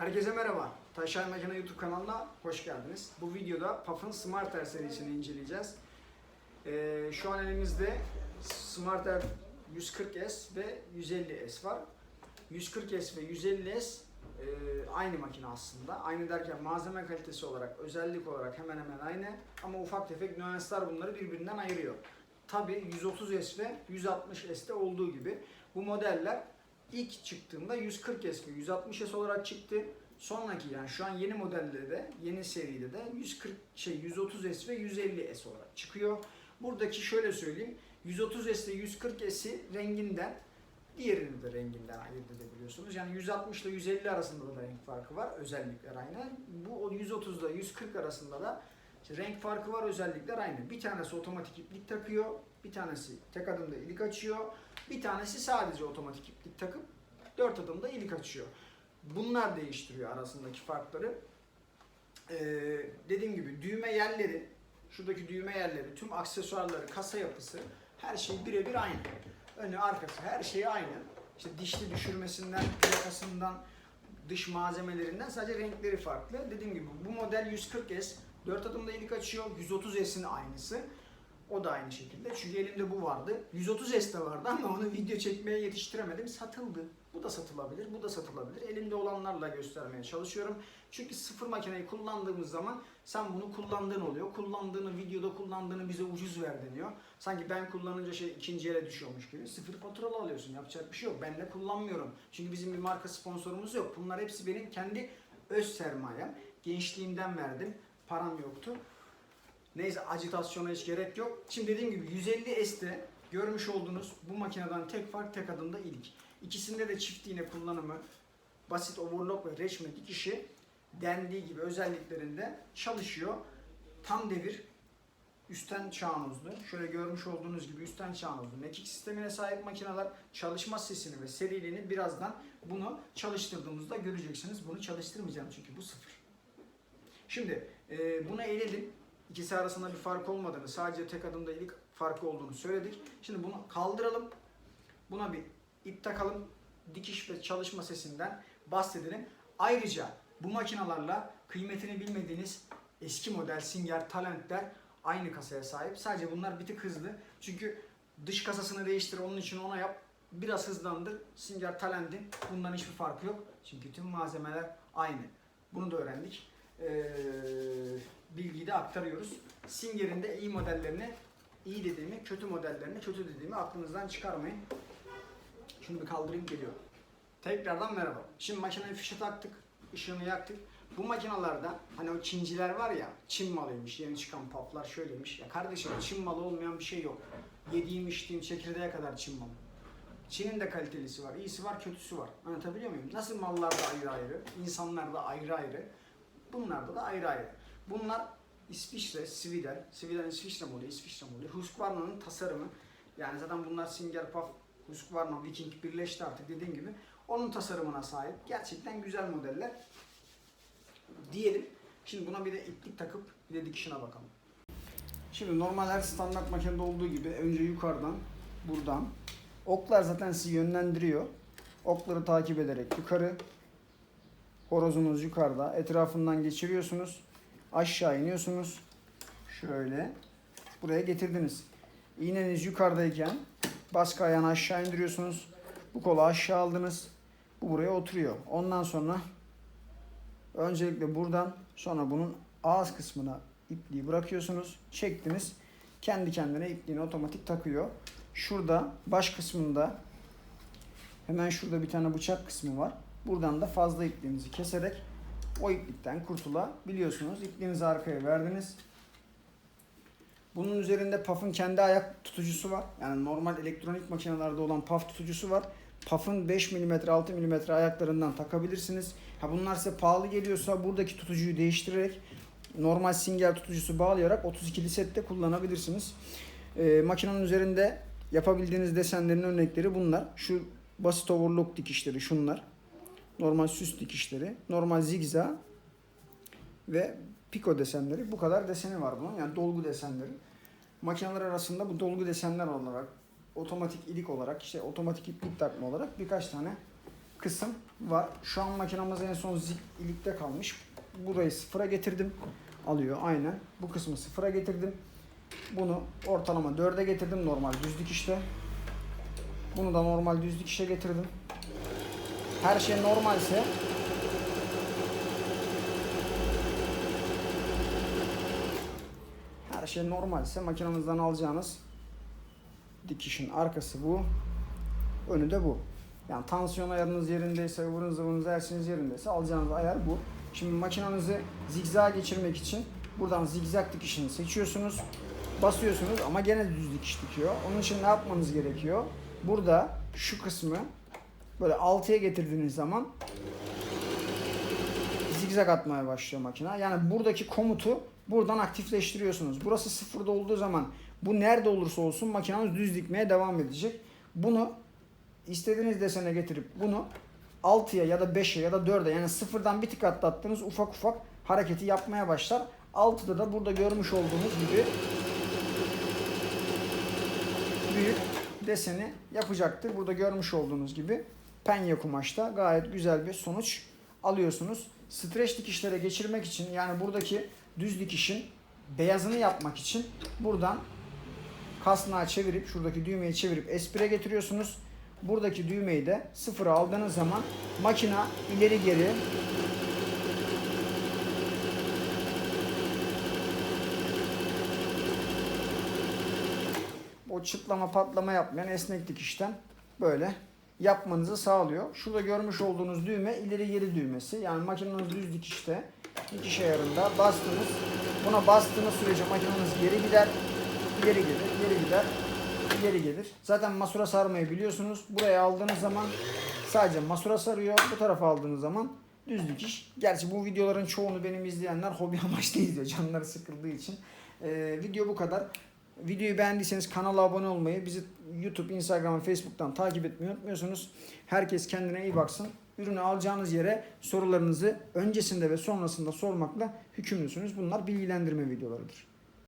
Herkese merhaba. Taşay Makine YouTube kanalına hoş geldiniz. Bu videoda Puff'ın Smarter serisini inceleyeceğiz. Ee, şu an elimizde Smarter 140S ve 150S var. 140S ve 150S e, aynı makine aslında. Aynı derken malzeme kalitesi olarak, özellik olarak hemen hemen aynı. Ama ufak tefek nüanslar bunları birbirinden ayırıyor. Tabi 130S ve 160S'te olduğu gibi bu modeller ilk çıktığında 140S ve 160S olarak çıktı. Sonraki yani şu an yeni modelde de yeni seride de 140 şey 130S ve 150S olarak çıkıyor. Buradaki şöyle söyleyeyim 130S ile 140S'i renginden diğerini de renginden ayırt edebiliyorsunuz. Yani 160 ile 150 arasında da renk farkı var. Özellikler aynı. Bu 130 ile 140 arasında da işte renk farkı var, özellikler aynı. Bir tanesi otomatik iplik takıyor, bir tanesi tek adımda ilik açıyor, bir tanesi sadece otomatik iplik takıp dört adımda ilik açıyor. Bunlar değiştiriyor arasındaki farkları. Ee, dediğim gibi düğme yerleri, şuradaki düğme yerleri, tüm aksesuarları, kasa yapısı her şey birebir aynı. Önü, arkası her şey aynı. İşte dişli düşürmesinden, plakasından, dış malzemelerinden sadece renkleri farklı. Dediğim gibi bu model 140S 4 adımda ilik açıyor. 130S'in aynısı. O da aynı şekilde. Çünkü elimde bu vardı. 130S de vardı ama onu video çekmeye yetiştiremedim. Satıldı. Bu da satılabilir, bu da satılabilir. Elimde olanlarla göstermeye çalışıyorum. Çünkü sıfır makineyi kullandığımız zaman sen bunu kullandığın oluyor. Kullandığını, videoda kullandığını bize ucuz ver deniyor. Sanki ben kullanınca şey ikinci ele düşüyormuş gibi. Sıfır faturalı alıyorsun. Yapacak bir şey yok. Ben de kullanmıyorum. Çünkü bizim bir marka sponsorumuz yok. Bunlar hepsi benim kendi öz sermayem. Gençliğimden verdim. Param yoktu. Neyse acitasyona hiç gerek yok. Şimdi dediğim gibi 150 S'te görmüş olduğunuz bu makineden tek fark tek adımda ilik. İkisinde de çift iğne kullanımı, basit overlock ve reçme dikişi dendiği gibi özelliklerinde çalışıyor. Tam devir üstten çağınozlu. Şöyle görmüş olduğunuz gibi üstten çağınozlu. Mekik sistemine sahip makineler çalışma sesini ve seriliğini birazdan bunu çalıştırdığımızda göreceksiniz. Bunu çalıştırmayacağım çünkü bu sıfır. Şimdi e, bunu eledim. İkisi arasında bir fark olmadığını, sadece tek adımda ilik farkı olduğunu söyledik. Şimdi bunu kaldıralım. Buna bir ip takalım. Dikiş ve çalışma sesinden bahsedelim. Ayrıca bu makinalarla kıymetini bilmediğiniz eski model Singer Talentler aynı kasaya sahip. Sadece bunlar bir tık hızlı. Çünkü dış kasasını değiştir, onun için ona yap. Biraz hızlandır. Singer Talent'in bundan hiçbir farkı yok. Çünkü tüm malzemeler aynı. Bunu da öğrendik. Ee, bilgiyi de aktarıyoruz. Singer'in de iyi modellerini iyi dediğimi, kötü modellerini kötü dediğimi aklınızdan çıkarmayın. Şunu bir kaldırayım geliyor. Tekrardan merhaba. Şimdi makineyi fişe taktık, ışığını yaktık. Bu makinalarda hani o Çinciler var ya, Çin malıymış, yeni çıkan paplar şöyleymiş. Ya kardeşim Çin malı olmayan bir şey yok. Yediğim içtiğim çekirdeğe kadar Çin malı. Çin'in de kalitelisi var, iyisi var, kötüsü var. Anlatabiliyor muyum? Nasıl mallar da ayrı ayrı, insanlar da ayrı ayrı. Bunlarda da ayrı ayrı. Bunlar İsviçre, Sweden, Sweden İsviçre modeli, İsviçre modeli. Husqvarna'nın tasarımı. Yani zaten bunlar Singer Puff, Husqvarna, Viking birleşti artık dediğim gibi. Onun tasarımına sahip. Gerçekten güzel modeller. Diyelim. Şimdi buna bir de iplik takıp bir de dikişine bakalım. Şimdi normal her standart makinede olduğu gibi önce yukarıdan, buradan. Oklar zaten sizi yönlendiriyor. Okları takip ederek yukarı, horozunuz yukarıda. Etrafından geçiriyorsunuz. Aşağı iniyorsunuz. Şöyle. Buraya getirdiniz. İğneniz yukarıdayken baskı ayağını aşağı indiriyorsunuz. Bu kolu aşağı aldınız. Bu buraya oturuyor. Ondan sonra öncelikle buradan sonra bunun ağız kısmına ipliği bırakıyorsunuz. Çektiniz. Kendi kendine ipliğini otomatik takıyor. Şurada baş kısmında hemen şurada bir tane bıçak kısmı var. Buradan da fazla ipliğinizi keserek o iplikten kurtulabiliyorsunuz. İpliğinizi arkaya verdiniz. Bunun üzerinde PAF'ın kendi ayak tutucusu var. Yani normal elektronik makinelerde olan PAF tutucusu var. PAF'ın 5 mm 6 mm ayaklarından takabilirsiniz. Ha bunlar size pahalı geliyorsa buradaki tutucuyu değiştirerek normal singer tutucusu bağlayarak 32'li sette kullanabilirsiniz. Ee, makinenin üzerinde yapabildiğiniz desenlerin örnekleri bunlar. Şu basit overlock dikişleri şunlar normal süs dikişleri, normal zigzag ve piko desenleri. Bu kadar deseni var bunun. Yani dolgu desenleri. Makineler arasında bu dolgu desenler olarak, otomatik ilik olarak, işte otomatik iplik takma olarak birkaç tane kısım var. Şu an makinamız en son zik ilikte kalmış. Burayı sıfıra getirdim. Alıyor aynen. Bu kısmı sıfıra getirdim. Bunu ortalama 4'e getirdim normal düz dikişte. Bunu da normal düz dikişe getirdim. Her şey normalse her şey normalse makinenizden alacağınız dikişin arkası bu. Önü de bu. Yani tansiyon ayarınız yerindeyse, ıvırınız zıvırınız her yerindeyse alacağınız ayar bu. Şimdi makinenizi zigzag geçirmek için buradan zigzag dikişini seçiyorsunuz. Basıyorsunuz ama gene düz dikiş dikiyor. Onun için ne yapmanız gerekiyor? Burada şu kısmı böyle 6'ya getirdiğiniz zaman zigzag atmaya başlıyor makine. Yani buradaki komutu buradan aktifleştiriyorsunuz. Burası sıfırda olduğu zaman bu nerede olursa olsun makineniz düz dikmeye devam edecek. Bunu istediğiniz desene getirip bunu 6'ya ya da 5'e ya da 4'e yani sıfırdan bir tık atlattığınız ufak ufak hareketi yapmaya başlar. 6'da da burada görmüş olduğunuz gibi büyük deseni yapacaktır. Burada görmüş olduğunuz gibi penye kumaşta gayet güzel bir sonuç alıyorsunuz. Streç dikişlere geçirmek için yani buradaki düz dikişin beyazını yapmak için buradan kasnağı çevirip şuradaki düğmeyi çevirip espire getiriyorsunuz. Buradaki düğmeyi de sıfıra aldığınız zaman makina ileri geri o çıtlama patlama yapmayan esnek dikişten böyle yapmanızı sağlıyor. Şurada görmüş olduğunuz düğme ileri geri düğmesi. Yani makineniz düz dikişte dikiş ayarında bastınız. Buna bastığınız sürece makineniz geri gider, geri gelir, geri gider, geri gelir. Zaten masura sarmayı biliyorsunuz. Buraya aldığınız zaman sadece masura sarıyor. Bu tarafa aldığınız zaman düz dikiş. Gerçi bu videoların çoğunu benim izleyenler hobi amaçlı izliyor. Canları sıkıldığı için. Ee, video bu kadar. Videoyu beğendiyseniz kanala abone olmayı, bizi YouTube, Instagram ve Facebook'tan takip etmeyi unutmuyorsunuz. Herkes kendine iyi baksın. Ürünü alacağınız yere sorularınızı öncesinde ve sonrasında sormakla hükümlüsünüz. Bunlar bilgilendirme videolarıdır.